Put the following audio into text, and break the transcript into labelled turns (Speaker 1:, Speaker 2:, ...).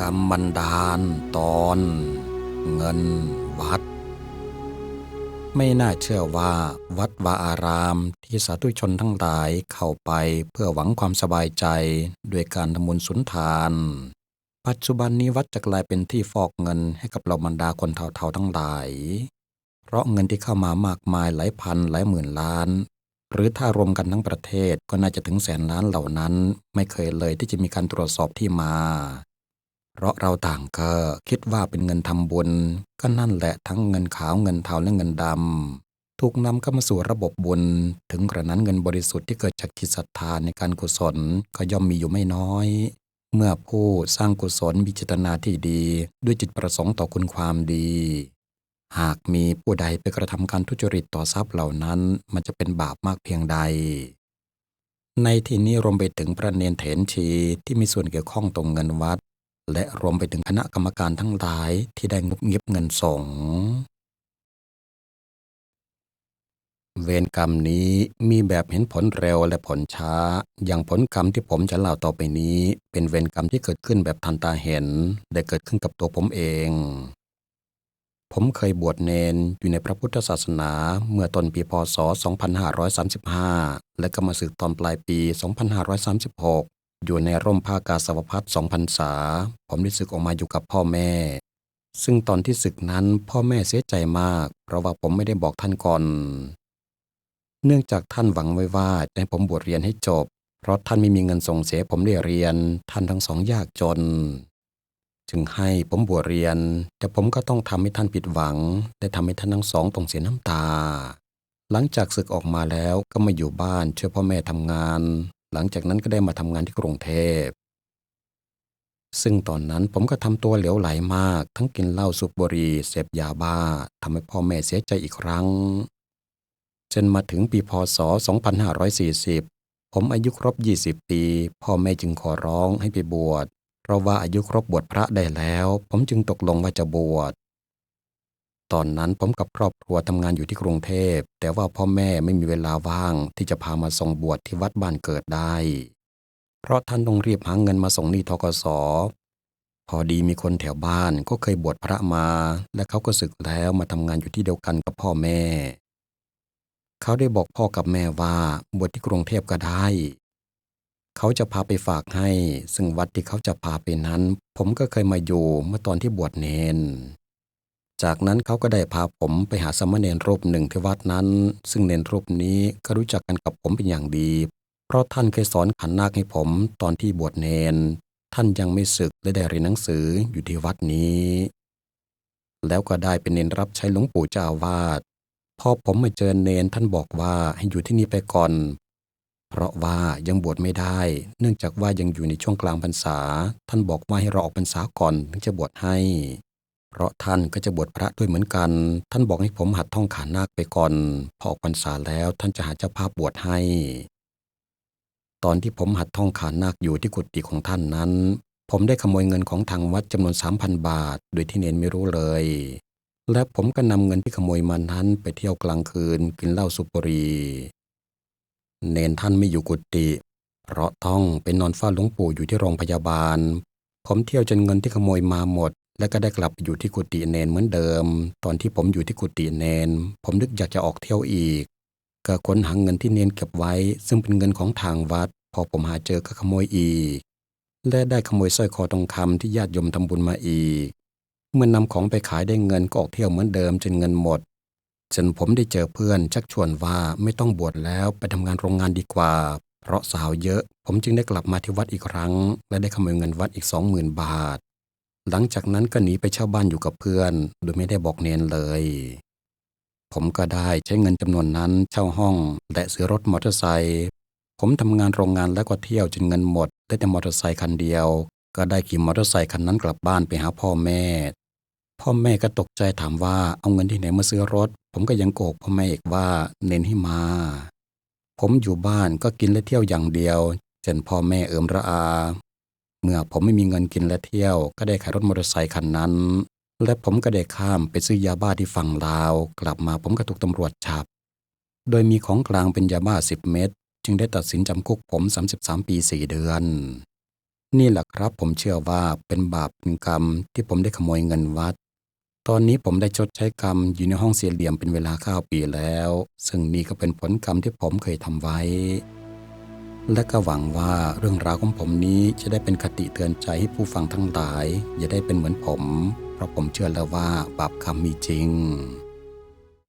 Speaker 1: กรรมบันดาลตอน เงินวัด ไม่น่าเชื่อว่าวัดวาอารามที่สาธุชนทั้งหลายเข้าไปเพื่อหวังความสบายใจด้วยการทำบุญสุนทาน ปัจจุบันนี้วัดจะกลายเป็นที่ฟอกเงินให้กับเหล่าบรรดาคนเฒ่าๆทั้งหลาย เพราะเงินที่เข้ามามากมายหลายพันหลายหมื่นล้านหรือถ้ารวมกันทั้งประเทศก็น่าจะถึงแสนล้านเหล่านั้น ไม่เคยเลยที่จะมีการตรวจสอบที่มา เพราะเราต่างก็คิดว่าเป็นเงินทำบุญ ก็นั่นแหละทั้งเงินขาวเงินเทาและเงินดำถูกนำเข้ามาสู่ระบบบุญ ถึงกระนั้นเงินบริสุทธิ์ที่เกิดจากจิตศรัทธาในการกุศลก็ย่อมมีอยู่ไม่น้อย เมื่อผู้สร้างกุศลมีเจตนาที่ดี ด้วยจิตประสงค์ต่อคุณความดี หากมีผู้ใดไปกระทำการทุจริตต่อทรัพย์เหล่านั้นมันจะเป็นบาปมากเพียงใดในที่นี้รวมไปถึงพระเนนเถนชีที่มีส่วนเกี่ยวข้องตรงเงินวัด และรวมไปถึงคณะกรรมการทั้งหลายที่ได้งุบงิบเงินสงเวรกรรมนี้มีแบบเห็นผลเร็วและผลช้า อย่างผลกรรมที่ผมจะเล่าต่อไปนี้ เป็นเวรกรรมที่เกิดขึ้นแบบทันตาเห็น ได้เกิดขึ้นกับตัวผมเอง ผมเคยบวชเนนอยู่ในพระพุทธศาสนาเมื่อต้นปีพศ 2535 และก็มาสึกตอนปลายปี 2536 อยู่ในร่มผ้ากาสาวพัด2พรรษา ผมได้ศึกออกมาอยู่กับพ่อแม่ ซึ่งตอนที่ศึกนั้นพ่อแม่เสียใจมาก เพราะว่าผมไม่ได้บอกท่านก่อน เนื่องจากท่านหวังไว้ว่าจะให้ผมบวชเรียนให้จบ เพราะท่านไม่มีเงินส่งเสียผมได้เรียน ท่านทั้งสองยากจน จึงให้ผมบวชเรียน แต่ผมก็ต้องทำให้ท่านผิดหวังและทำให้ท่านทั้งสองต้องเสียน้ำตาหลังจากศึกออกมาแล้วก็มาอยู่บ้านช่วยพ่อแม่ทำงาน หลังจากนั้นก็ได้มาทำงานที่กรุงเทพ ซึ่งตอนนั้นผมก็ทำตัวเหลวไหลมาก ทั้งกินเหล้าสูบบุหรี่เสพยาบ้าทำให้พ่อแม่เสียใจอีกครั้ง จนมาถึงปีพศ 2540 ผมอายุครบ 20 ปี พ่อแม่จึงขอร้องให้ไปบวช เพราะว่าอายุครบบวชพระได้แล้ว ผมจึงตกลงว่าจะบวช ตอนนั้นผมกับครอบครัวทำงานอยู่ที่กรุงเทพ แต่ว่าพ่อแม่ไม่มีเวลาว่างที่จะพามาส่งบวชที่วัดบ้านเกิดได้ เพราะท่านต้องรีบหาเงินมาส่งหนี้ทกสพอดีมีคนแถวบ้านก็เคยบวชพระมา และเขาก็ศึกแล้วมาทำงานอยู่ที่เดียวกันกับพ่อแม่ เขาได้บอกพ่อกับแม่ว่าบวชที่กรุงเทพก็ได้ เขาจะพาไปฝากให้ ซึ่งวัดที่เขาจะพาไปนั้น ผมก็เคยมาอยู่เมื่อตอนที่บวชเนน จากนั้นเขาก็ได้พาผมไปหาสามเณรรูปหนึ่งที่วัดนั้น ซึ่งเนนรูปนี้ก็รู้จักกันกับผมเป็นอย่างดี เพราะท่านเคยสอนขันนาคให้ผมตอนที่บวชเนน ท่านยังไม่ศึกและได้เรียนหนังสืออยู่ที่วัดนี้ แล้วก็ได้เป็นเนนรับใช้หลวงปู่เจ้าอาวาดพอผมมาเจอเนนท่านบอกว่าให้อยู่ที่นี่ไปก่อน เพราะว่ายังบวชไม่ได้ เนื่องจากว่ายังอยู่ในช่วงกลางพรรษา ท่านบอกว่าให้รอออกพรรษาก่อนถึงจะบวชให้ เพราะท่านก็จะบวชพระด้วยเหมือนกัน ท่านบอกให้ผมหัดท่องขานาคไปก่อน พอออกพรรษาแล้วท่านจะหาเจ้าภาพบวชให้ ตอนที่ผมหัดท่องขานาคอยู่ที่กุฏิของท่านนั้น ผมได้ขโมยเงินของทางวัดจำนวน3,000บาท โดยที่เนนไม่รู้เลย และผมก็นำเงินที่ขโมยมานั้นไปเที่ยวกลางคืนกินเหล้าสุบุหรี เนนท่านไม่อยู่กุฏิเพราะต้องไปนอนเฝ้าหลวงปู่อยู่ที่โรงพยาบาล ผมเที่ยวจนเงินที่ขโมยมาหมด และก็ได้กลับไปอยู่ที่กุฏิเนนเหมือนเดิม ตอนที่ผมอยู่ที่กุฏิเนน ผมนึกอยากจะออกเที่ยวอีก ก็ค้นหาเงินที่เนนเก็บไว้ ซึ่งเป็นเงินของทางวัด พอผมหาเจอก็ขโมยอีก และได้ขโมยสร้อยคอทองคำที่ญาติโยมทำบุญมาอีก เมื่อนำของไปขายได้เงินก็ออกเที่ยวเหมือนเดิมจนเงินหมด จนผมได้เจอเพื่อนชักชวนว่าไม่ต้องบวชแล้วไปทำงานโรงงานดีกว่า เพราะสาวเยอะ ผมจึงได้กลับมาที่วัดอีกครั้ง และได้ขโมยเงินวัดอีกสองหมื่นบาท หลังจากนั้นก็หนีไปเช่าบ้านอยู่กับเพื่อน โดยไม่ได้บอกเนนเลย ผมก็ได้ใช้เงินจำนวนนั้นเช่าห้อง และซื้อรถมอเตอร์ไซค์ผมทำงานโรงงานแล้วก็เที่ยวจนเงินหมดได้แต่มอเตอร์ไซค์คันเดียว ก็ได้ขี่มอเตอร์ไซค์คันนั้นกลับบ้านไปหาพ่อแม่ พ่อแม่ก็ตกใจถามว่าเอาเงินที่ไหนมาซื้อรถ ผมก็ยังโกหกพ่อแม่อีกว่าเน้นให้มา ผมอยู่บ้านก็กินและเที่ยวอย่างเดียวจนพ่อแม่เอิมระอา เมื่อผมไม่มีเงินกินและเที่ยว ก็ได้ขายรถมอเตอร์ไซค์คันนั้น และผมก็ได้ข้ามไปซื้อยาบ้าที่ฝั่งลาว กลับมาผมก็ถูกตำรวจจับ โดยมีของกลางเป็นยาบ้า 10 เม็ดจึงได้ตัดสินจำคุกผม 33 ปี 4 เดือน นี่แหละครับผมเชื่อว่าเป็นบาปเป็นกรรมที่ผมได้ขโมยเงินวัด ตอนนี้ผมได้ชดใช้กรรมอยู่ในห้องเสี่เหลี่ยมเป็นเวลาข้าปีแล้ว ซึ่งนี่ก็เป็นผลกรรมที่ผมเคยทำไว้ และก็หวังว่าเรื่องราวของผมนี้จะได้เป็นคติเตือนใจให้ผู้ฟังทั้งหลาย อย่าได้เป็นเหมือนผม เพราะผมเชื่อแล้วว่าบาปกรรมมีจริง